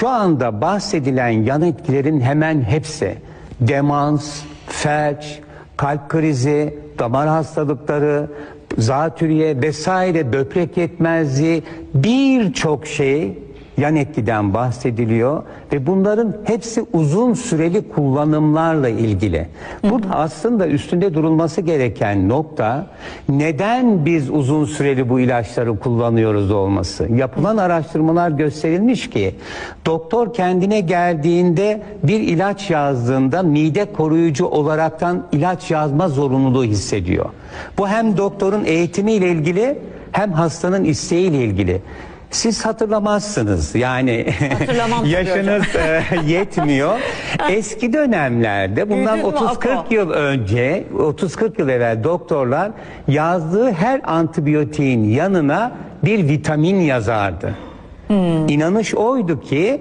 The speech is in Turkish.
şu anda bahsedilen yan etkilerin hemen hepsi demans, felç, kalp krizi, damar hastalıkları, zatürre vesaire böbrek yetmezliği birçok şey yan etkiden bahsediliyor ve bunların hepsi uzun süreli kullanımlarla ilgili. Bu da aslında üstünde durulması gereken nokta neden biz uzun süreli bu ilaçları kullanıyoruz olması. Yapılan araştırmalar gösterilmiş ki doktor kendine geldiğinde bir ilaç yazdığında mide koruyucu olaraktan ilaç yazma zorunluluğu hissediyor. Bu hem doktorun eğitimiyle ilgili hem hastanın isteğiyle ilgili. Siz hatırlamazsınız yani yaşınız e, yetmiyor. Eski dönemlerde bundan Büyüdün mü 30-40 Apo? yıl önce 30-40 yıl evvel doktorlar yazdığı her antibiyotiğin yanına bir vitamin yazardı. İnanış oydu ki